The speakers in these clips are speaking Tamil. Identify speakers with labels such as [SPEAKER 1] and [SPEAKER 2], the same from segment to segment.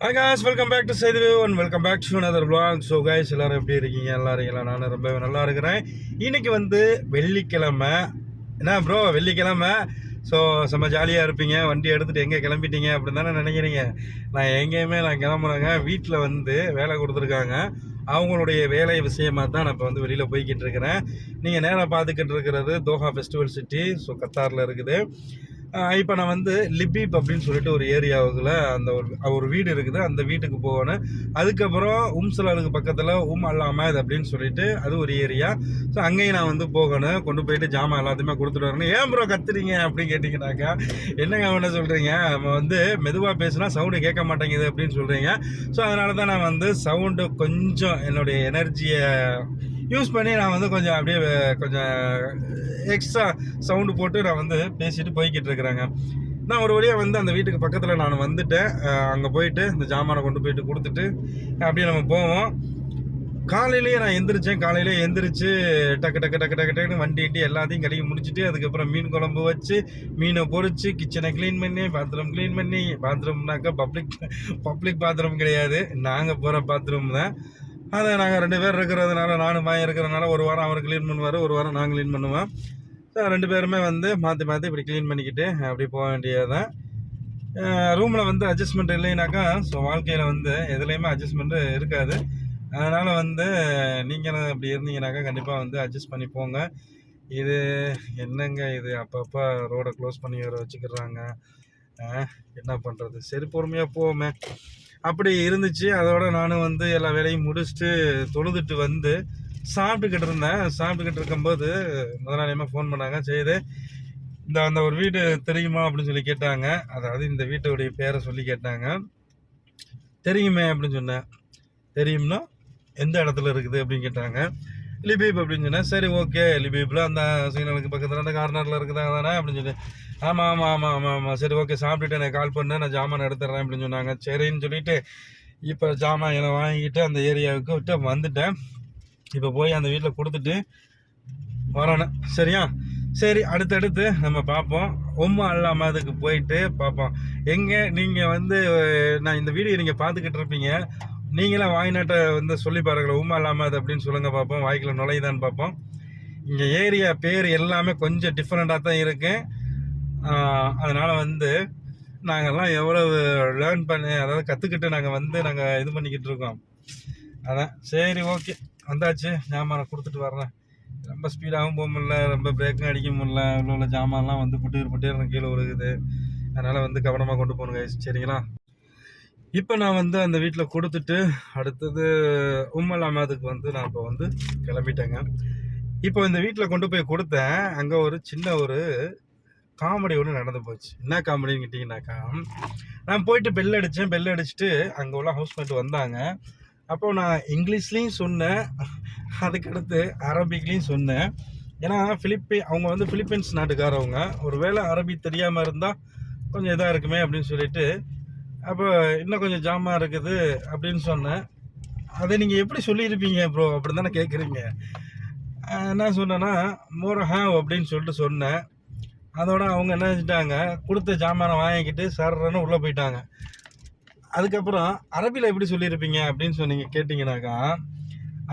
[SPEAKER 1] hi guys welcome back to Saidu and welcome back to another blog so guys எல்லோரும் எப்படி இருக்கீங்க எல்லாம் இருக்கீங்களா நானும் ரொம்பவே நல்லா இருக்கிறேன் இன்றைக்கி வந்து வெள்ளிக்கிழமை என்ன ப்ரோ வெள்ளிக்கிழமை ஸோ செம்ம ஜாலியாக இருப்பீங்க வண்டி எடுத்துகிட்டு எங்கே கிளம்பிட்டீங்க அப்படின்னு தானே நினைக்கிறீங்க நான் எங்கேயுமே நான் கிளம்புறேங்க வீட்டில் வந்து வேலை கொடுத்துருக்காங்க அவங்களுடைய வேலை விஷயமாக தான் நான் இப்போ வந்து வெளியில் போய்கிட்டு இருக்கிறேன் நீங்கள் நேராக பார்த்துக்கிட்டு இருக்கிறது தோஹா ஃபெஸ்டிவல் சிட்டி ஸோ கத்தாரில் இருக்குது இப்போ நான் வந்து லிபிப் அப்படின்னு சொல்லிட்டு ஒரு ஏரியாவுக்குள்ள அந்த ஒரு ஒரு வீடு இருக்குது அந்த வீட்டுக்கு போகணும் அதுக்கப்புறம் உம்சலாலுக்கு பக்கத்தில் உம் அல்லாமத் அப்படின்னு சொல்லிட்டு அது ஒரு ஏரியா ஸோ அங்கேயும் நான் வந்து போகணும் கொண்டு போயிட்டு ஜாமான் எல்லாத்தையுமே கொடுத்துட்டு வரணும் ஏன் ப்ரோ கத்துறீங்க அப்படின்னு கேட்டிங்கனாக்கா என்னங்க அவனை சொல்கிறீங்க நம்ம வந்து மெதுவாக பேசுனா சவுண்டு கேட்க மாட்டேங்குது அப்படின்னு சொல்கிறீங்க ஸோ அதனால தான் நான் வந்து சவுண்டு கொஞ்சம் என்னுடைய எனர்ஜியை யூஸ் பண்ணி நான் வந்து கொஞ்சம் அப்படியே கொஞ்சம் எக்ஸ்ட்ரா சவுண்டு போட்டு நான் வந்து பேசிட்டு போய்கிட்டு இருக்கிறேங்க நான் ஒரு வழியாக வந்து அந்த வீட்டுக்கு பக்கத்தில் நான் வந்துட்டேன் அங்கே போயிட்டு இந்த ஜாமானை கொண்டு போயிட்டு கொடுத்துட்டு அப்படியே நம்ம போவோம் காலையிலேயே நான் எந்திரிச்சேன் காலையிலே எந்திரிச்சு டக்கு டக்கு டக்கு டக்கு டக்குன்னு வண்டி இட்டி எல்லாத்தையும் கழுவி முடிச்சுட்டு அதுக்கப்புறம் மீன் குழம்பு வச்சு மீனை பொறிச்சு கிச்சனை க்ளீன் பண்ணி பாத்ரூம் க்ளீன் பண்ணி பாத்ரூம்னாக்கா பப்ளிக் பப்ளிக் பாத்ரூம் கிடையாது நாங்கள் போகிற பாத்ரூம் தான் அதை நாங்கள் ரெண்டு பேர் இருக்கிறதுனால நானும் மாயம் இருக்கிறதுனால ஒரு வாரம் அவர் க்ளீன் பண்ணுவார் ஒரு வாரம் நாங்கள் க்ளீன் பண்ணுவோம் ஸோ ரெண்டு பேருமே வந்து மாற்றி மாற்றி இப்படி க்ளீன் பண்ணிக்கிட்டு அப்படி போக வேண்டியது தான் ரூமில் வந்து அட்ஜஸ்ட்மெண்ட் இல்லைனாக்கா ஸோ வாழ்க்கையில் வந்து எதுலேயுமே அட்ஜஸ்ட்மெண்ட்டு இருக்காது அதனால் வந்து நீங்களும் அப்படி இருந்தீங்கன்னாக்கா கண்டிப்பாக வந்து அட்ஜஸ்ட் பண்ணி போங்க இது என்னங்க இது அப்பப்போ ரோடை க்ளோஸ் பண்ணி வர வச்சுக்கிறாங்க என்ன பண்ணுறது சரி பொறுமையாக போவோமே அப்படி இருந்துச்சு அதோட நானும் வந்து எல்லா வேலையும் முடிச்சுட்டு தொழுதுட்டு வந்து சாப்பிட்டுக்கிட்டு இருந்தேன் சாப்பிட்டுக்கிட்டு இருக்கும்போது முதலாளியமாக ஃபோன் பண்ணாங்க செய்து இந்த அந்த ஒரு வீடு தெரியுமா அப்படின்னு சொல்லி கேட்டாங்க அதாவது இந்த வீட்டுடைய பேரை சொல்லி கேட்டாங்க தெரியுமே அப்படின்னு சொன்னேன் தெரியும்னா எந்த இடத்துல இருக்குது அப்படின்னு கேட்டாங்க லிபீப் அப்படின்னு சொன்னேன் சரி ஓகே லிபீப்பில் அந்த சிக்னலுக்கு பக்கத்தில் அந்த கார்னரில் இருக்குதா தானே அப்படின்னு சொல்லி ஆமாம் ஆமாம் ஆமாம் ஆமாம் ஆமாம் சரி ஓகே சாப்பிட்டுட்டு எனக்கு கால் பண்ணேன் நான் ஜாமான் எடுத்துட்றேன் அப்படின்னு சொன்னாங்க சரின்னு சொல்லிட்டு இப்போ ஜாமான் என்னை வாங்கிட்டு அந்த ஏரியாவுக்கு விட்டு வந்துட்டேன் இப்போ போய் அந்த வீட்டில் கொடுத்துட்டு வரணும் சரியா சரி அடுத்தடுத்து நம்ம பார்ப்போம் உம்மா அல்லாமல் அதுக்கு போயிட்டு பார்ப்போம் எங்கே நீங்கள் வந்து நான் இந்த வீடியோ நீங்கள் பார்த்துக்கிட்டு இருப்பீங்க நீங்களும் வாய்நாட்டை வந்து சொல்லி பாருங்கள் உமா இல்லாமல் அது அப்படின்னு சொல்லுங்கள் பார்ப்போம் வாய்க்கில் நுழையுதான்னு பார்ப்போம் இங்கே ஏரியா பேர் எல்லாமே கொஞ்சம் டிஃப்ரெண்ட்டாக தான் இருக்குது அதனால் வந்து நாங்கள்லாம் எவ்வளவு லேர்ன் பண்ணி அதாவது கற்றுக்கிட்டு நாங்கள் வந்து நாங்கள் இது பண்ணிக்கிட்டு இருக்கோம் அதான் சரி ஓகே வந்தாச்சு ஜாமான் கொடுத்துட்டு வர்றேன் ரொம்ப ஸ்பீடாகவும் போக முடில ரொம்ப பிரேக்கும் அடிக்க முடில உள்ள உள்ள ஜாமான்லாம் வந்து புட்டு புட்டு கீழே உருகுது அதனால் வந்து கவனமாக கொண்டு போகணும் சரிங்களா இப்போ நான் வந்து அந்த வீட்டில் கொடுத்துட்டு அடுத்தது உம்மல் அமாதுக்கு வந்து நான் இப்போ வந்து கிளம்பிட்டேங்க இப்போ இந்த வீட்டில் கொண்டு போய் கொடுத்தேன் அங்கே ஒரு சின்ன ஒரு காமெடி ஒன்று நடந்து போச்சு என்ன காமெடின்னு கேட்டிங்கனாக்கா நான் போயிட்டு பெல் அடித்தேன் பெல் அடிச்சுட்டு அங்கே உள்ள ஹவுஸ்மேட் வந்தாங்க அப்போ நான் இங்கிலீஷ்லேயும் சொன்னேன் அதுக்கடுத்து அரபிக்லேயும் சொன்னேன் ஏன்னா ஃபிலிப்பி அவங்க வந்து ஃபிலிப்பைன்ஸ் நாட்டுக்காரவங்க ஒரு வேளை அரபி தெரியாமல் இருந்தால் கொஞ்சம் இதாக இருக்குமே அப்படின்னு சொல்லிட்டு அப்போ இன்னும் கொஞ்சம் ஜாமான் இருக்குது அப்படின்னு சொன்னேன் அதை நீங்கள் எப்படி சொல்லியிருப்பீங்க ப்ரோ அப்படி தானே கேட்குறீங்க என்ன சொன்னேன்னா ஹாவ் அப்படின்னு சொல்லிட்டு சொன்னேன் அதோட அவங்க என்ன செஞ்சிட்டாங்க கொடுத்த ஜாமானை வாங்கிக்கிட்டு சர்றன்னு உள்ளே போயிட்டாங்க அதுக்கப்புறம் அரபியில் எப்படி சொல்லியிருப்பீங்க அப்படின்னு சொன்னீங்க கேட்டிங்கனாக்கா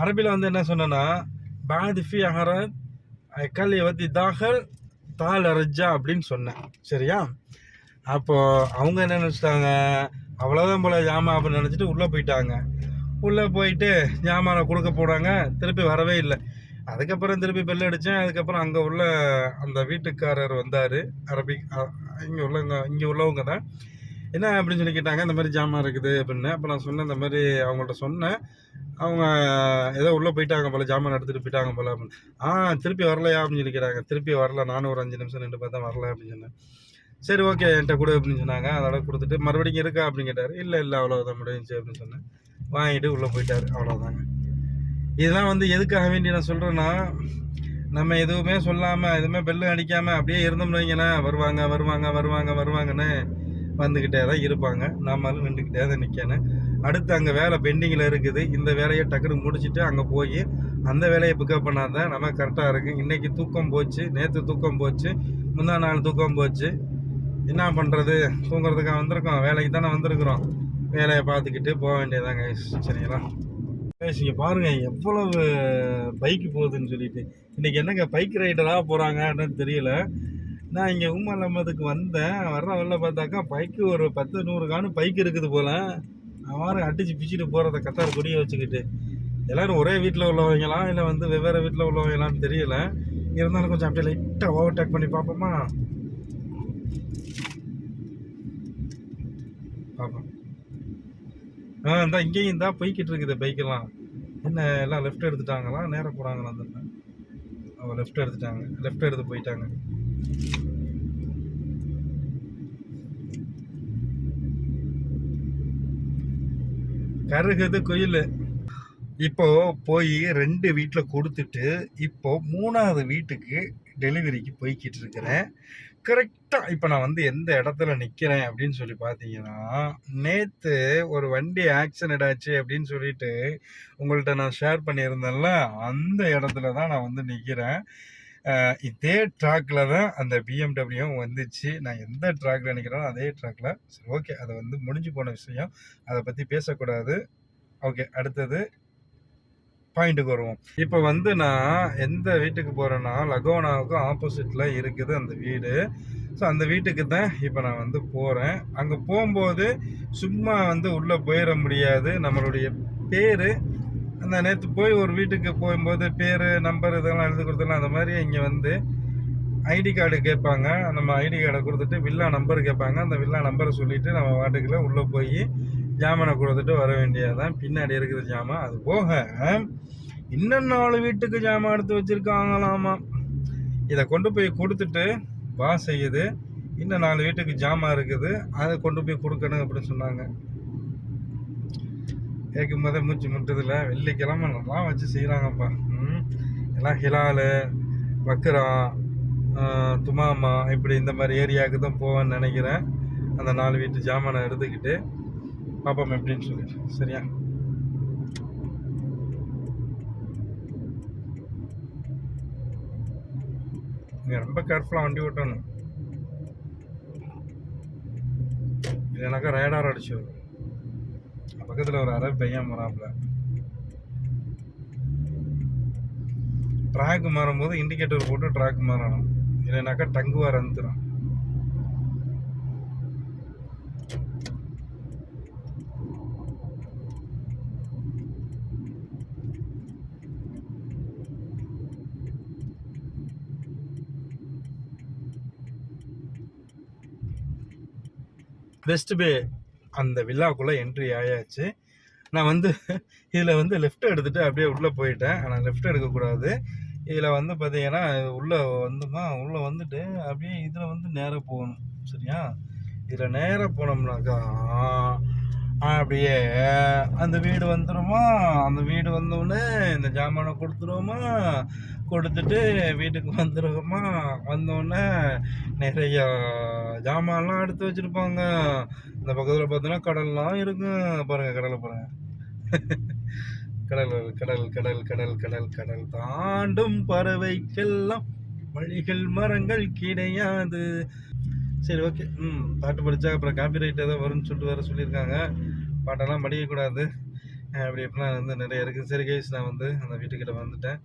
[SPEAKER 1] அரபியில் வந்து என்ன சொன்னேன்னா பாதிஃபி அஹரத் கல் எவத்தி தாகல் தாள் அரஜா அப்படின்னு சொன்னேன் சரியா அப்போது அவங்க என்ன நினச்சிட்டாங்க அவ்வளோதான் போல் ஜாமான் அப்படின்னு நினச்சிட்டு உள்ளே போயிட்டாங்க உள்ளே போயிட்டு ஜாமானை கொடுக்க போனாங்க திருப்பி வரவே இல்லை அதுக்கப்புறம் திருப்பி பெல் அடித்தேன் அதுக்கப்புறம் அங்கே உள்ள அந்த வீட்டுக்காரர் வந்தார் அரபிக் இங்கே உள்ளவங்க இங்கே உள்ளவங்க தான் என்ன அப்படின்னு சொல்லி கேட்டாங்க இந்த மாதிரி ஜாமான் இருக்குது அப்படின்னு அப்போ நான் சொன்னேன் இந்த மாதிரி அவங்கள்ட்ட சொன்னேன் அவங்க ஏதோ உள்ளே போயிட்டாங்க போல் ஜாமான் எடுத்துகிட்டு போயிட்டாங்க போல் அப்படின்னு ஆ திருப்பி வரலையா அப்படின்னு சொல்லி கேட்டாங்க திருப்பி வரல நானும் ஒரு அஞ்சு நிமிஷம் நின்று பார்த்தா வரல அப்படின்னு சொன்னேன் சரி ஓகே என்கிட்ட கொடு அப்படின்னு சொன்னாங்க அதோட கொடுத்துட்டு மறுபடியும் இருக்கா அப்படின்னு கேட்டார் இல்லை இல்லை அவ்வளோதான் முடிஞ்சு அப்படின்னு சொன்னேன் வாங்கிட்டு உள்ளே போயிட்டார் அவ்வளோதாங்க இதெல்லாம் வந்து எதுக்காக வேண்டி நான் சொல்கிறேன்னா நம்ம எதுவுமே சொல்லாமல் எதுவுமே பெல்லு அடிக்காமல் அப்படியே இருந்தோம்னீங்கன்னா வருவாங்க வருவாங்க வருவாங்க வருவாங்கன்னு வந்துக்கிட்டே தான் இருப்பாங்க நம்மளும் நின்றுக்கிட்டே தான் நிற்கணும் அடுத்து அங்கே வேலை பெண்டிங்கில் இருக்குது இந்த வேலையை டக்குனு முடிச்சுட்டு அங்கே போய் அந்த வேலையை பிக்கப் பண்ணால் தான் நம்ம கரெக்டாக இருக்குது இன்றைக்கி தூக்கம் போச்சு நேற்று தூக்கம் போச்சு முந்தா நாள் தூக்கம் போச்சு என்ன பண்ணுறது தூங்குறதுக்காக வந்திருக்கோம் வேலைக்கு தானே வந்திருக்கிறோம் வேலையை பார்த்துக்கிட்டு போக வேண்டியதாங்க சரிங்களா இங்கே பாருங்கள் எவ்வளவு பைக்கு போகுதுன்னு சொல்லிட்டு இன்றைக்கி என்னங்க பைக் ரைடராக போகிறாங்க என்னன்னு தெரியல நான் இங்கே உம்மன் அம்மதுக்கு வந்தேன் வர்ற வரல பார்த்தாக்கா பைக்கு ஒரு பத்து நூறு காணும் பைக் இருக்குது போல் அவன் அடித்து பிச்சுட்டு போகிறத கத்தார் கொடியை வச்சுக்கிட்டு எல்லோரும் ஒரே வீட்டில் உள்ளவங்களா இல்லை வந்து வெவ்வேறு வீட்டில் உள்ளவங்களான்னு தெரியல இருந்தாலும் கொஞ்சம் அப்படியே லைட்டாக ஓவர்டேக் பண்ணி பார்ப்போமா பார்ப்போம் ஆ இந்தா இங்கேயும் தான் போய்கிட்டு இருக்குது பைக்கெல்லாம் என்ன எல்லாம் லெஃப்ட் எடுத்துட்டாங்களாம் நேராக போகிறாங்களா அந்த அவள் லெஃப்ட் எடுத்துட்டாங்க லெஃப்ட் எடுத்து போயிட்டாங்க கருகுது குயில் இப்போ போய் ரெண்டு வீட்டில் கொடுத்துட்டு இப்போ மூணாவது வீட்டுக்கு டெலிவரிக்கு போய்கிட்டு இருக்கிறேன் கரெக்டாக இப்போ நான் வந்து எந்த இடத்துல நிற்கிறேன் அப்படின்னு சொல்லி பார்த்தீங்கன்னா நேற்று ஒரு வண்டி ஆக்சிடென்ட் ஆச்சு அப்படின்னு சொல்லிட்டு உங்கள்கிட்ட நான் ஷேர் பண்ணியிருந்தேன்ல அந்த இடத்துல தான் நான் வந்து நிற்கிறேன் இதே ட்ராக்ல தான் அந்த பிஎம்டபிள்யூவும் வந்துச்சு நான் எந்த ட்ராக்ல நிற்கிறேனோ அதே ட்ராக்ல சரி ஓகே அதை வந்து முடிஞ்சு போன விஷயம் அதை பற்றி பேசக்கூடாது ஓகே அடுத்தது பாயிண்ட்டுக்கு வருவோம் இப்போ வந்து நான் எந்த வீட்டுக்கு போகிறேன்னா லகோனாவுக்கும் ஆப்போசிட்டில் இருக்குது அந்த வீடு ஸோ அந்த வீட்டுக்கு தான் இப்போ நான் வந்து போகிறேன் அங்கே போகும்போது சும்மா வந்து உள்ளே போயிட முடியாது நம்மளுடைய பேர் அந்த நேற்று போய் ஒரு வீட்டுக்கு போகும்போது பேர் நம்பர் இதெல்லாம் எழுதி கொடுத்தலாம் அந்த மாதிரி இங்கே வந்து ஐடி கார்டு கேட்பாங்க நம்ம ஐடி கார்டை கொடுத்துட்டு வில்லா நம்பர் கேட்பாங்க அந்த வில்லா நம்பரை சொல்லிவிட்டு நம்ம வாட்டுக்குள்ளே உள்ளே போய் ஜாமனை கொடுத்துட்டு வர வேண்டியதுதான் பின்னாடி இருக்கிற ஜாமான் அது போக இன்னும் நாலு வீட்டுக்கு ஜாமான் எடுத்து வச்சிருக்காங்களாமா இதை கொண்டு போய் கொடுத்துட்டு வா செய்யுது இன்னும் நாலு வீட்டுக்கு ஜாமான் இருக்குது அதை கொண்டு போய் கொடுக்கணும் அப்படின்னு சொன்னாங்க கேட்கும் போதே மூச்சு முட்டுதில்ல வெள்ளிக்கிழமை நல்லா வச்சு செய்கிறாங்கப்பா எல்லாம் ஹிலாலு வக்கரா துமாமா இப்படி இந்த மாதிரி ஏரியாவுக்கு தான் போவேன்னு நினைக்கிறேன் அந்த நாலு வீட்டு ஜாமானை எடுத்துக்கிட்டு பார்ப்போம் எப்படின்னு சொல்லி சரியா நீங்கள் ரொம்ப கேர்ஃபுல்லாக வண்டி ஓட்டணும் இல்லைனாக்கா ரேடார் அடிச்சு பக்கத்தில் ஒரு அரை பையன் வராப்புல ட்ராக் மாறும்போது இண்டிகேட்டர் போட்டு ட்ராக் மாறணும் இல்லைனாக்கா டங்குவார் அனுத்துறான் பெஸ்ட்டு பே அந்த வில்லாக்குள்ளே என்ட்ரி ஆயாச்சு நான் வந்து இதில் வந்து லெஃப்ட் எடுத்துகிட்டு அப்படியே உள்ளே போயிட்டேன் ஆனால் லெஃப்ட் எடுக்கக்கூடாது இதில் வந்து பார்த்தீங்கன்னா உள்ளே வந்துமா உள்ளே வந்துட்டு அப்படியே இதில் வந்து நேராக போகணும் சரியா இதில் நேராக போனோம்னாக்கா அப்படியே அந்த வீடு வந்துடுமா அந்த வீடு வந்தோடனே இந்த ஜாமானை கொடுத்துருவோமா கொடுத்துட்டு வீட்டுக்கு வந்துருக்கோமா வந்தோடனே நிறையா ஜாமான்லாம் எடுத்து வச்சுருப்பாங்க இந்த பக்கத்தில் பார்த்தோன்னா கடல்லாம் இருக்கும் பாருங்கள் கடலை பாருங்கள் கடல் கடல் கடல் கடல் கடல் கடல் தாண்டும் பறவைக்கெல்லாம் வழிகள் மரங்கள் கிடையாது சரி ஓகே ம் பாட்டு படித்தா அப்புறம் காப்பி ரைட் ஏதோ வரும்னு சொல்லிட்டு வேறு சொல்லியிருக்காங்க பாட்டெல்லாம் படிக்கக்கூடாது அப்படி எப்படிலாம் வந்து நிறைய இருக்குது சரி கைஸ் நான் வந்து அந்த வீட்டுக்கிட்ட வந்துட்டேன்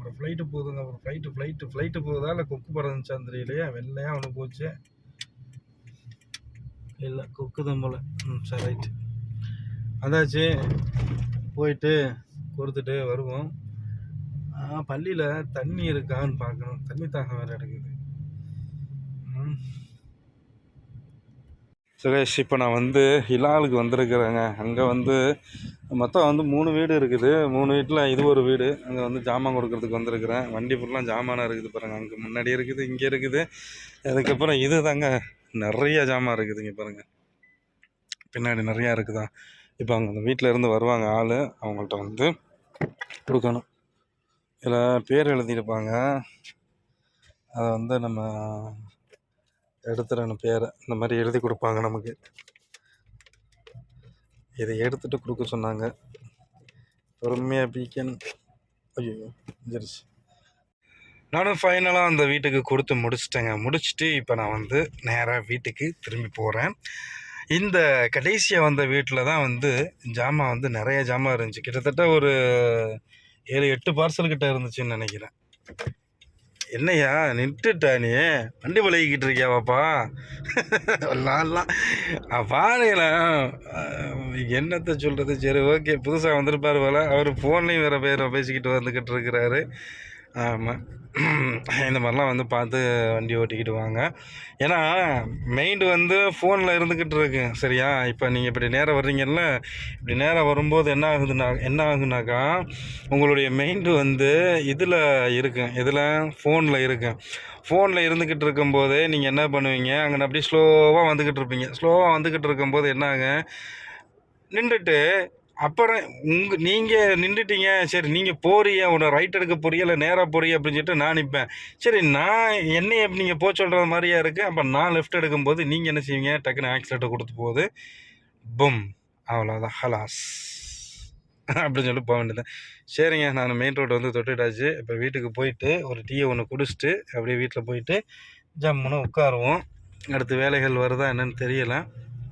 [SPEAKER 1] அப்புறம் ஃப்ளைட்டு போகுதுங்க அப்புறம் ஃப்ளைட்டு ஃப்ளைட்டு ஃப்ளைட்டு போகுதா இல்லை கொக்கு பறந்துச்சா தெரியலையே வெள்ளையாக ஒன்று போச்சு இல்லை கொக்கு தான் போல் ம் சரி ரைட்டு அதாச்சு போயிட்டு கொடுத்துட்டு வருவோம் பள்ளியில் தண்ணி இருக்கான்னு பார்க்கணும் தண்ணி தாகம் வேறு எடுக்குது ம் சுகேஷ் இப்போ நான் வந்து இலாலுக்கு வந்திருக்கிறேங்க அங்கே வந்து மொத்தம் வந்து மூணு வீடு இருக்குது மூணு வீட்டில் இது ஒரு வீடு அங்கே வந்து ஜாமான் கொடுக்குறதுக்கு வந்திருக்கிறேன் வண்டி ஃபுல்லாக ஜாமானாக இருக்குது பாருங்கள் அங்கே முன்னாடி இருக்குது இங்கே இருக்குது அதுக்கப்புறம் இது தாங்க நிறைய ஜாமான் இருக்குது இங்கே பாருங்கள் பின்னாடி நிறையா இருக்குதா இப்போ அங்கே அந்த வீட்டில் இருந்து வருவாங்க ஆள் அவங்கள்ட்ட வந்து கொடுக்கணும் இதில் பேர் எழுதியிருப்பாங்க அதை வந்து நம்ம எடுத்துறேன்னு பேரை இந்த மாதிரி எழுதி கொடுப்பாங்க நமக்கு இதை எடுத்துகிட்டு கொடுக்க சொன்னாங்க பொறுமையாக பீக்கன் ஐயோ தெரிச்சு நானும் ஃபைனலாக அந்த வீட்டுக்கு கொடுத்து முடிச்சிட்டேங்க முடிச்சுட்டு இப்போ நான் வந்து நேராக வீட்டுக்கு திரும்பி போகிறேன் இந்த கடைசியாக வந்த வீட்டில் தான் வந்து ஜாமான் வந்து நிறைய ஜாமான் இருந்துச்சு கிட்டத்தட்ட ஒரு ஏழு எட்டு பார்சல் கிட்ட இருந்துச்சுன்னு நினைக்கிறேன் என்னையா நின்றுட்டா நீ வண்டி பழகிக்கிட்டு இருக்கியா பாப்பா எல்லாம் பாருங்களா என்னத்தை சொல்கிறது சரி ஓகே புதுசாக வந்துருப்பார் போல் அவர் ஃபோன்லேயும் வேறு பேர் பேசிக்கிட்டு வந்துக்கிட்டு இருக்கிறாரு ஆமாம் இந்த மாதிரிலாம் வந்து பார்த்து வண்டி ஓட்டிக்கிட்டு வாங்க ஏன்னா மைண்டு வந்து ஃபோனில் இருந்துக்கிட்டு இருக்கு சரியா இப்போ நீங்கள் இப்படி நேராக வர்றீங்கல்ல இப்படி நேராக வரும்போது என்ன ஆகுதுன்னா என்ன ஆகுனாக்கா உங்களுடைய மைண்டு வந்து இதில் இருக்கு இதில் ஃபோனில் இருக்கு ஃபோனில் இருந்துக்கிட்டு இருக்கும்போது நீங்கள் என்ன பண்ணுவீங்க அங்கே அப்படியே ஸ்லோவாக வந்துக்கிட்டு இருப்பீங்க ஸ்லோவாக வந்துக்கிட்டு இருக்கும்போது என்ன ஆகும் நின்றுட்டு அப்புறம் உங்க நீங்கள் நின்றுட்டீங்க சரி நீங்கள் போறிய உன்னை ரைட் எடுக்க போறிய இல்லை நேராக போறிய அப்படின்னு சொல்லிட்டு நான் நிற்பேன் சரி நான் என்னைய நீங்கள் போக சொல்கிற மாதிரியா இருக்குது அப்போ நான் லெஃப்ட் எடுக்கும்போது நீங்கள் என்ன செய்வீங்க டக்குன்னு ஆக்சிலேட்டர் கொடுத்து போகுது பும் அவ்வளோதான் ஹலாஸ் அப்படின்னு சொல்லி போக வேண்டியதான் சரிங்க நான் மெயின் ரோடு வந்து தொட்டுட்டாச்சு இப்போ வீட்டுக்கு போயிட்டு ஒரு டீயை ஒன்று குடிச்சிட்டு அப்படியே வீட்டில் போயிட்டு ஜம்முன்னு உட்காருவோம் அடுத்து வேலைகள் வருதா என்னன்னு தெரியல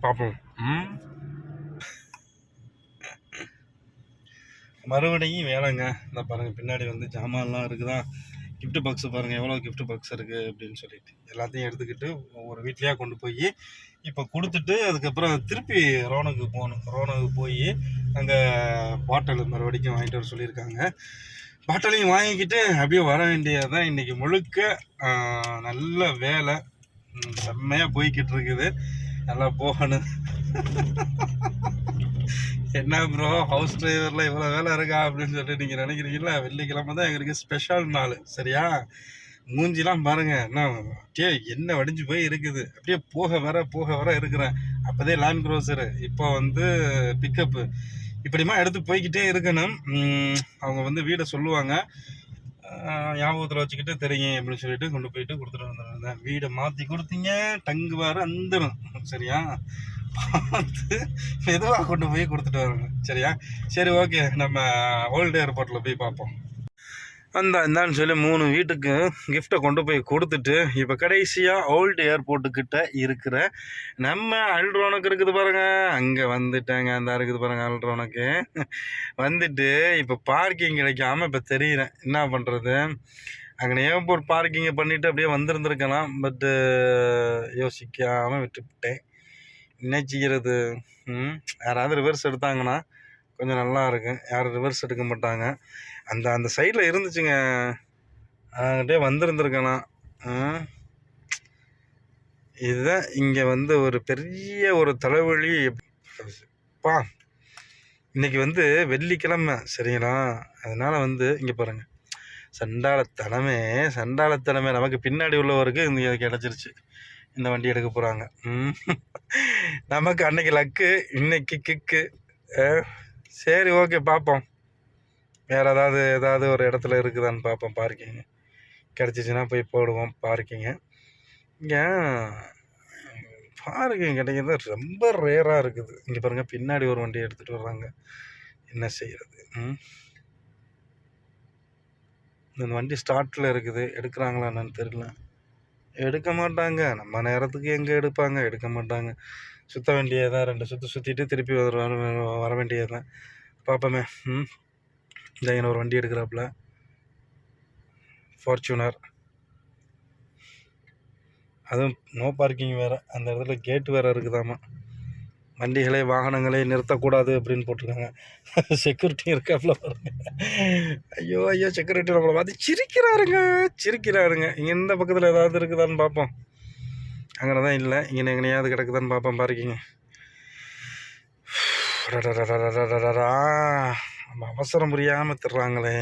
[SPEAKER 1] பார்ப்போம் ம் மறுபடியும் வேலைங்க இந்த பாருங்கள் பின்னாடி வந்து ஜாமான்லாம் இருக்குதான் கிஃப்ட் பாக்ஸ் பாருங்கள் எவ்வளோ கிஃப்ட் பாக்ஸ் இருக்குது அப்படின்னு சொல்லிட்டு எல்லாத்தையும் எடுத்துக்கிட்டு ஒவ்வொரு வீட்லேயே கொண்டு போய் இப்போ கொடுத்துட்டு அதுக்கப்புறம் திருப்பி ரோனுக்கு போகணும் ரோனுக்கு போய் அங்கே பாட்டில் மறுபடிக்கும் வாங்கிட்டு வர சொல்லியிருக்காங்க பாட்டிலையும் வாங்கிக்கிட்டு அப்படியே வர வேண்டியதான் இன்றைக்கி முழுக்க நல்ல வேலை செம்மையாக போய்கிட்டு இருக்குது நல்லா போகணும் என்ன ப்ரோ ஹவுஸ் டிரைவரில் இவ்வளோ வேலை இருக்கா அப்படின்னு சொல்லிட்டு நீங்கள் நினைக்கிறீங்களா வெள்ளிக்கிழமை தான் எங்களுக்கு ஸ்பெஷல் நாள் சரியா மூஞ்சிலாம் பாருங்க என்ன அப்படியே என்ன வடிஞ்சு போய் இருக்குது அப்படியே போக வர போக வர இருக்கிறேன் அப்போதே லேண்ட் க்ரோசரு இப்போ வந்து பிக்கப்பு இப்படிமா எடுத்து போய்கிட்டே இருக்கணும் அவங்க வந்து வீடை சொல்லுவாங்க ஞாபகத்தில் வச்சுக்கிட்டு தெரியும் அப்படின்னு சொல்லிட்டு கொண்டு போயிட்டு கொடுத்துட்டு வந்துருந்தேன் வீடை மாற்றி கொடுத்தீங்க டங்கு வேறு அந்த சரியா பார்த்து மெதுவாக கொண்டு போய் கொடுத்துட்டு வரணும் சரியா சரி ஓகே நம்ம ஓல்டு ஏர்போர்ட்டில் போய் பார்ப்போம் அந்த இந்தான்னு சொல்லி மூணு வீட்டுக்கு கிஃப்டை கொண்டு போய் கொடுத்துட்டு இப்போ கடைசியாக ஓல்டு ஏர்போர்ட்டுக்கிட்ட இருக்கிற நம்ம அல்ட்ரோனுக்கு இருக்குது பாருங்கள் அங்கே வந்துட்டேங்க அந்த இருக்குது பாருங்கள் அல்ட்ரோனுக்கு வந்துட்டு இப்போ பார்க்கிங் கிடைக்காம இப்போ தெரியிறேன் என்ன பண்ணுறது அங்கே ஏர்போர்ட் பார்க்கிங்கை பண்ணிவிட்டு அப்படியே வந்திருந்துருக்கலாம் பட்டு யோசிக்காமல் விட்டுவிட்டேன் நினைச்சிக்கிறது யாராவது ரிவர்ஸ் எடுத்தாங்கன்னா கொஞ்சம் நல்லா இருக்கும் யாரும் ரிவர்ஸ் எடுக்க மாட்டாங்க அந்த அந்த சைடில் இருந்துச்சுங்க அப்படியே வந்திருந்துருக்கேனா இதுதான் இங்கே வந்து ஒரு பெரிய ஒரு தலைவலி பா இன்றைக்கி வந்து வெள்ளிக்கிழமை சரிங்களா அதனால் வந்து இங்கே பாருங்கள் சண்டாளத்தனமே சண்டாளத்தனமே நமக்கு பின்னாடி உள்ளவருக்கு இங்கே கிடச்சிருச்சு இந்த வண்டி எடுக்க போகிறாங்க நமக்கு அன்னைக்கு லக்கு இன்னைக்கு கிக்கு சரி ஓகே பார்ப்போம் வேறு ஏதாவது ஏதாவது ஒரு இடத்துல இருக்குதான்னு பார்ப்போம் பார்க்கிங்க கிடச்சிச்சின்னா போய் போடுவோம் பார்க்கிங்க இங்கே பார்க்கிங் கிடைக்கிறது ரொம்ப ரேராக இருக்குது இங்கே பாருங்கள் பின்னாடி ஒரு வண்டி எடுத்துகிட்டு வர்றாங்க என்ன செய்கிறது இந்த வண்டி ஸ்டார்ட்டில் இருக்குது எடுக்கிறாங்களா என்னன்னு தெரியல எடுக்க மாட்டாங்க நம்ம நேரத்துக்கு எங்கே எடுப்பாங்க எடுக்க மாட்டாங்க சுற்ற வேண்டியது தான் ரெண்டு சுற்று சுற்றிட்டு திருப்பி வர வர வேண்டியது தான் பார்ப்போமே ம் ஜெயன் ஒரு வண்டி எடுக்கிறாப்புல ஃபார்ச்சுனர் அதுவும் நோ பார்க்கிங் வேறு அந்த இடத்துல கேட்டு வேறு இருக்குதாம்மா வண்டிகளை வாகனங்களை நிறுத்தக்கூடாது அப்படின்னு போட்டிருக்காங்க செக்யூரிட்டி இருக்காப்ல ஐயோ ஐயோ செக்யூரிட்டி நம்மளை பார்த்து சிரிக்கிறாருங்க சிரிக்கிறாருங்க இங்கே இந்த பக்கத்தில் ஏதாவது இருக்குதான்னு பார்ப்போம் அங்கே தான் இல்லை இங்கே எங்கனையாவது கிடக்குதான்னு பார்ப்போம் பாருக்கிங்க நம்ம அவசரம் புரியாமல் தர்றாங்களே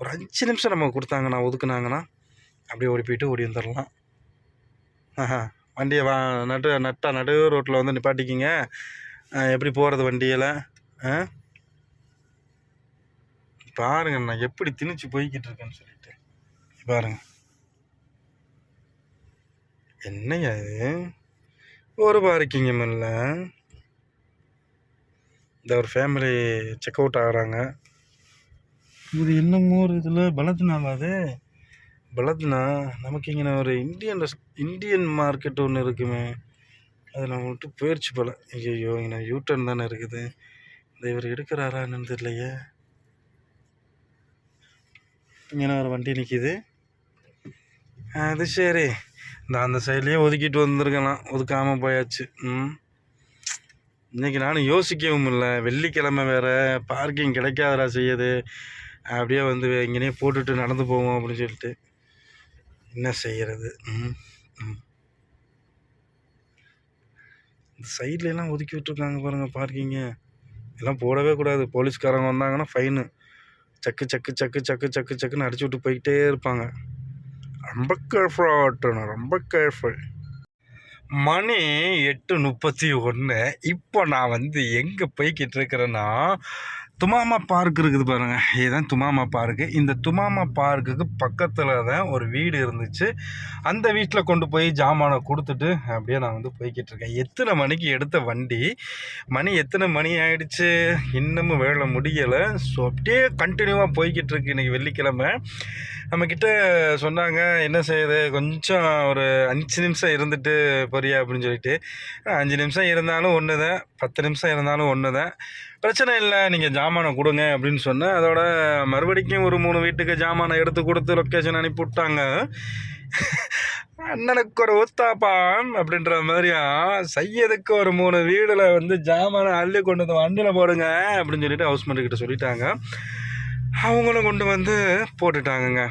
[SPEAKER 1] ஒரு அஞ்சு நிமிஷம் நம்ம கொடுத்தாங்கண்ணா ஒதுக்குனாங்கன்னா அப்படியே ஓடி போயிட்டு ஓடி வந்துடலாம் ஆஹா வண்டியை வா நட்டு நட்டா நடு ரோட்டில் வந்து நிப்பாட்டிக்கிங்க எப்படி போகிறது வண்டியில் பாருங்க நான் எப்படி திணிச்சு போய்கிட்டு இருக்கேன்னு சொல்லிட்டு பாருங்க என்னையா இது ஒரு பார்க்கிங்கும் மில்ல இந்த ஒரு ஃபேமிலி செக் அவுட் ஆகிறாங்க இது என்னமோ ஒரு இதில் பலத்தினால அது வளர்த்துனா நமக்கு இங்கே ஒரு இந்தியன் ரெஸ் இந்தியன் மார்க்கெட் ஒன்று இருக்குமே அது நம்ம விட்டு போயிடுச்சு போல ஐயோ இங்கே யூட்டன் தானே இருக்குது இந்த இவர் எடுக்கிறாரா என்னன்னு தெரியலையே இங்கே ஒரு வண்டி நிற்கிது அது சரி இந்த அந்த சைட்லேயே ஒதுக்கிட்டு வந்திருக்கலாம் ஒதுக்காமல் போயாச்சு ம் இன்றைக்கி நானும் யோசிக்கவும் இல்லை வெள்ளிக்கிழமை வேறு பார்க்கிங் கிடைக்காதரா செய்யுது அப்படியே வந்து இங்கேனே போட்டுட்டு நடந்து போவோம் அப்படின்னு சொல்லிட்டு என்ன செய்கிறது இந்த சைட்லாம் ஒதுக்கி விட்ருக்காங்க பாருங்கள் பார்க்கிங்க எல்லாம் போடவே கூடாது போலீஸ்காரங்க வந்தாங்கன்னா ஃபைனு சக்கு சக்கு சக்கு சக்கு சக்கு சக்குன்னு அடிச்சு விட்டு போயிட்டே இருப்பாங்க ரொம்ப கேர்ஃபுல்லாக ரொம்ப கேர்ஃபுல் மணி எட்டு முப்பத்தி ஒன்று இப்போ நான் வந்து எங்கே போய்கிட்டு இருக்கிறேன்னா துமாமா பார்க் இருக்குது பாருங்கள் இதுதான் துமாமா பார்க்கு இந்த துமாமா பார்க்குக்கு பக்கத்தில் தான் ஒரு வீடு இருந்துச்சு அந்த வீட்டில் கொண்டு போய் ஜாமானை கொடுத்துட்டு அப்படியே நான் வந்து போய்கிட்டு இருக்கேன் எத்தனை மணிக்கு எடுத்த வண்டி மணி எத்தனை மணி ஆகிடுச்சு இன்னமும் வேலை முடியலை ஸோ அப்படியே கண்டினியூவாக போய்கிட்டு இருக்கு இன்றைக்கி வெள்ளிக்கிழமை நம்மக்கிட்ட சொன்னாங்க என்ன செய்யுது கொஞ்சம் ஒரு அஞ்சு நிமிஷம் இருந்துட்டு போறியா அப்படின்னு சொல்லிட்டு அஞ்சு நிமிஷம் இருந்தாலும் ஒன்று தான் பத்து நிமிஷம் இருந்தாலும் ஒன்று தான் பிரச்சனை இல்லை நீங்கள் ஜாமானை கொடுங்க அப்படின்னு சொன்னேன் அதோட மறுபடிக்கும் ஒரு மூணு வீட்டுக்கு ஜாமானை எடுத்து கொடுத்து லொக்கேஷன் அனுப்பி விட்டாங்க அண்ணனுக்கு ஒரு ஊத்தாப்பான் அப்படின்ற மாதிரியா செய்யதுக்கு ஒரு மூணு வீடில் வந்து ஜாமானை அள்ளி கொண்டு வந்து வண்டியில் போடுங்க அப்படின்னு சொல்லிட்டு ஹவுஸ்மேட்டு சொல்லிட்டாங்க அவங்களும் கொண்டு வந்து போட்டுட்டாங்கங்க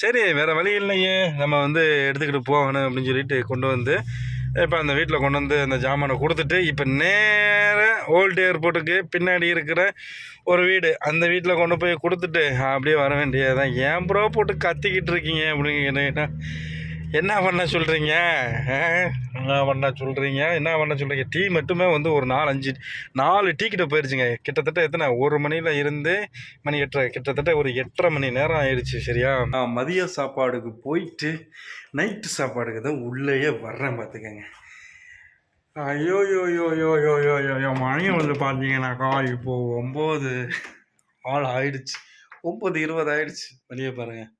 [SPEAKER 1] சரி வேறு வழி இல்லையே நம்ம வந்து எடுத்துக்கிட்டு போகணும் அப்படின்னு சொல்லிட்டு கொண்டு வந்து இப்போ அந்த வீட்டில் கொண்டு வந்து அந்த ஜாமானை கொடுத்துட்டு இப்போ நேர ஓல்டு ஏர்போர்ட்டுக்கு பின்னாடி இருக்கிற ஒரு வீடு அந்த வீட்டில் கொண்டு போய் கொடுத்துட்டு அப்படியே வர வேண்டியதுதான் ஏன் ப்ரோ போட்டு கத்திக்கிட்டு இருக்கீங்க அப்படின்னு கேட்டால் என்ன பண்ண சொல்கிறீங்க என்ன பண்ண சொல்கிறீங்க என்ன பண்ண சொல்கிறீங்க டீ மட்டுமே வந்து ஒரு நாலு அஞ்சு நாலு டீ கிட்ட போயிடுச்சுங்க கிட்டத்தட்ட எத்தனை ஒரு மணியில் இருந்து மணி எட்டரை கிட்டத்தட்ட ஒரு எட்டரை மணி நேரம் ஆயிடுச்சு சரியா நான் மதிய சாப்பாடுக்கு போயிட்டு நைட்டு சாப்பாடுக்கு தான் உள்ளேயே வர்றேன் பார்த்துக்கங்க ஐயோ யோ யோ யோ யோ யோ யோ மணி வந்து பார்த்தீங்கன்னாக்கா இப்போது ஒம்பது ஆள் ஆயிடுச்சு ஒம்பது இருபது ஆயிடுச்சு வெளியே பாருங்கள்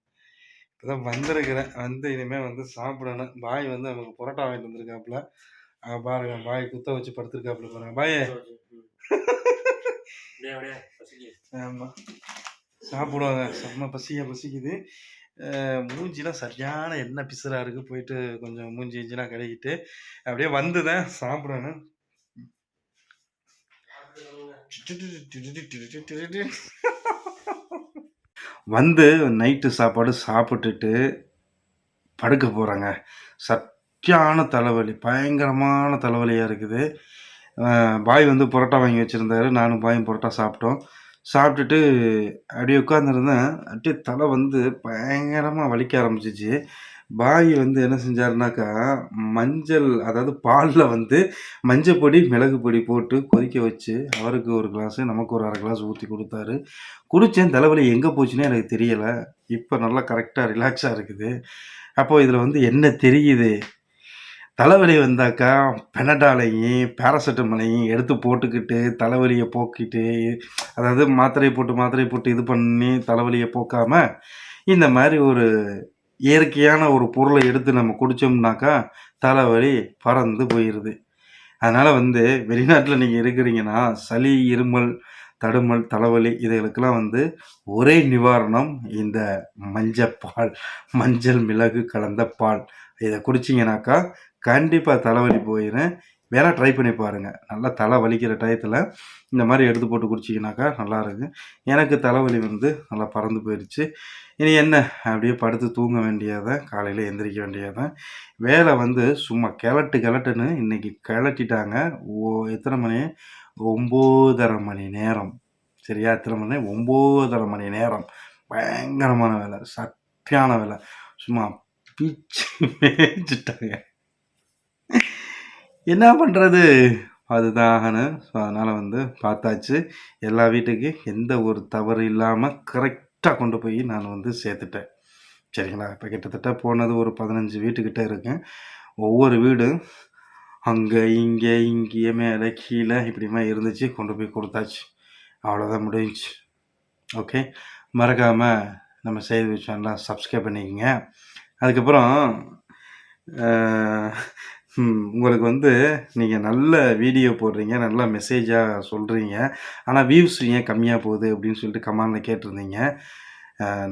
[SPEAKER 1] இப்போ தான் வந்திருக்கிறேன் வந்து இனிமேல் வந்து சாப்பிடணும் பாய் வந்து நமக்கு பரோட்டா வாங்கிட்டு வந்திருக்காப்புல பாருங்க பாய் குத்த வச்சு படுத்துருக்காப்புல பாருங்க பாய் ஆமாம் சாப்பிடுவாங்க செம்ம பசியாக பசிக்குது மூஞ்சிலாம் சரியான எண்ணெய் பிசுறாக இருக்குது போயிட்டு கொஞ்சம் மூஞ்சி இஞ்சினா கழுகிட்டு அப்படியே வந்துதான் சாப்பிடணும் வந்து நைட்டு சாப்பாடு சாப்பிட்டுட்டு படுக்க போகிறேங்க சத்தியான தலைவலி பயங்கரமான தலைவலியாக இருக்குது பாய் வந்து பரோட்டா வாங்கி வச்சுருந்தாரு நானும் பாயும் பரோட்டா சாப்பிட்டோம் சாப்பிட்டுட்டு அப்படியே உட்காந்துருந்தேன் அப்படியே தலை வந்து பயங்கரமாக வலிக்க ஆரம்பிச்சிச்சு பாய் வந்து என்ன செஞ்சாருனாக்கா மஞ்சள் அதாவது பாலில் வந்து மஞ்சள் பொடி மிளகு பொடி போட்டு கொதிக்க வச்சு அவருக்கு ஒரு கிளாஸு நமக்கு ஒரு அரை கிளாஸ் ஊற்றி கொடுத்தாரு குடித்தேன் தலைவலி எங்கே போச்சுன்னே எனக்கு தெரியலை இப்போ நல்லா கரெக்டாக ரிலாக்ஸாக இருக்குது அப்போது இதில் வந்து என்ன தெரியுது தலைவலி வந்தாக்கா பெனடாலையும் பேராசெட்டமலையும் எடுத்து போட்டுக்கிட்டு தலைவலியை போக்கிட்டு அதாவது மாத்திரை போட்டு மாத்திரை போட்டு இது பண்ணி தலைவலியை போக்காமல் இந்த மாதிரி ஒரு இயற்கையான ஒரு பொருளை எடுத்து நம்ம குடித்தோம்னாக்கா தலைவலி பறந்து போயிடுது அதனால் வந்து வெளிநாட்டில் நீங்கள் இருக்கிறீங்கன்னா சளி இருமல் தடுமல் தலைவலி இதுகளுக்கெல்லாம் வந்து ஒரே நிவாரணம் இந்த மஞ்சப்பால் மஞ்சள் மிளகு கலந்த பால் இதை குடிச்சிங்கனாக்கா கண்டிப்பாக தலைவலி போயிடும் வேலை ட்ரை பண்ணி பாருங்கள் நல்லா தலை வலிக்கிற டயத்தில் இந்த மாதிரி எடுத்து போட்டு குடிச்சிங்கனாக்கா நல்லா இருக்குது எனக்கு தலைவலி வந்து நல்லா பறந்து போயிடுச்சு இனி என்ன அப்படியே படுத்து தூங்க வேண்டியதான் காலையில் எந்திரிக்க வேண்டியதான் வேலை வந்து சும்மா கிளட்டு கிளட்டுன்னு இன்றைக்கி கிளட்டிட்டாங்க ஓ எத்தனை மணி ஒம்போதரை மணி நேரம் சரியா எத்தனை மணி ஒம்போதரை மணி நேரம் பயங்கரமான வேலை சக்தியான வேலை சும்மா பீச்சு மேய்ச்சிட்டாங்க என்ன பண்ணுறது ஆகணும் ஸோ அதனால் வந்து பார்த்தாச்சு எல்லா வீட்டுக்கு எந்த ஒரு தவறு இல்லாமல் கரெக்டாக கொண்டு போய் நான் வந்து சேர்த்துட்டேன் சரிங்களா இப்போ கிட்டத்தட்ட போனது ஒரு பதினஞ்சு வீட்டுக்கிட்ட இருக்கேன் ஒவ்வொரு வீடும் அங்கே இங்கே இங்கேயே மேலே கீழே இப்படிமா இருந்துச்சு கொண்டு போய் கொடுத்தாச்சு அவ்வளோதான் முடிஞ்சிச்சு ஓகே மறக்காமல் நம்ம செய்தி சேனலாம் சப்ஸ்கிரைப் பண்ணிக்கோங்க அதுக்கப்புறம் உங்களுக்கு வந்து நீங்கள் நல்ல வீடியோ போடுறீங்க நல்ல மெசேஜாக சொல்கிறீங்க ஆனால் வியூஸ் ஏன் கம்மியாக போகுது அப்படின்னு சொல்லிட்டு கமாண்டில் கேட்டிருந்தீங்க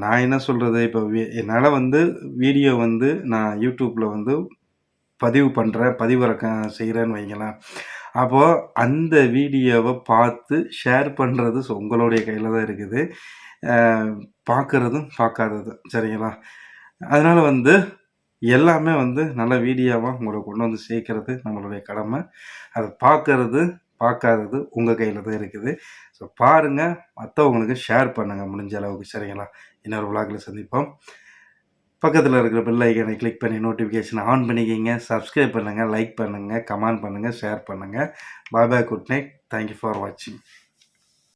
[SPEAKER 1] நான் என்ன சொல்கிறது இப்போ என்னால் வந்து வீடியோ வந்து நான் யூடியூப்பில் வந்து பதிவு பண்ணுறேன் பதிவிறக்கம் செய்கிறேன்னு வைங்களேன் அப்போது அந்த வீடியோவை பார்த்து ஷேர் பண்ணுறது உங்களுடைய கையில் தான் இருக்குது பார்க்குறதும் பார்க்காததும் சரிங்களா அதனால் வந்து எல்லாமே வந்து நல்ல வீடியோவாக உங்களை கொண்டு வந்து சேர்க்கறது நம்மளுடைய கடமை அதை பார்க்கறது பார்க்காதது உங்கள் கையில் தான் இருக்குது ஸோ பாருங்கள் மற்றவங்களுக்கு ஷேர் பண்ணுங்கள் முடிஞ்ச அளவுக்கு சரிங்களா இன்னொரு விளாக்கில் சந்திப்போம் பக்கத்தில் இருக்கிற பெல் ஐக்கனை கிளிக் பண்ணி நோட்டிஃபிகேஷன் ஆன் பண்ணிக்கிங்க சப்ஸ்கிரைப் பண்ணுங்கள் லைக் பண்ணுங்கள் கமெண்ட் பண்ணுங்கள் ஷேர் பண்ணுங்கள் bye bye good night thank you for வாட்சிங்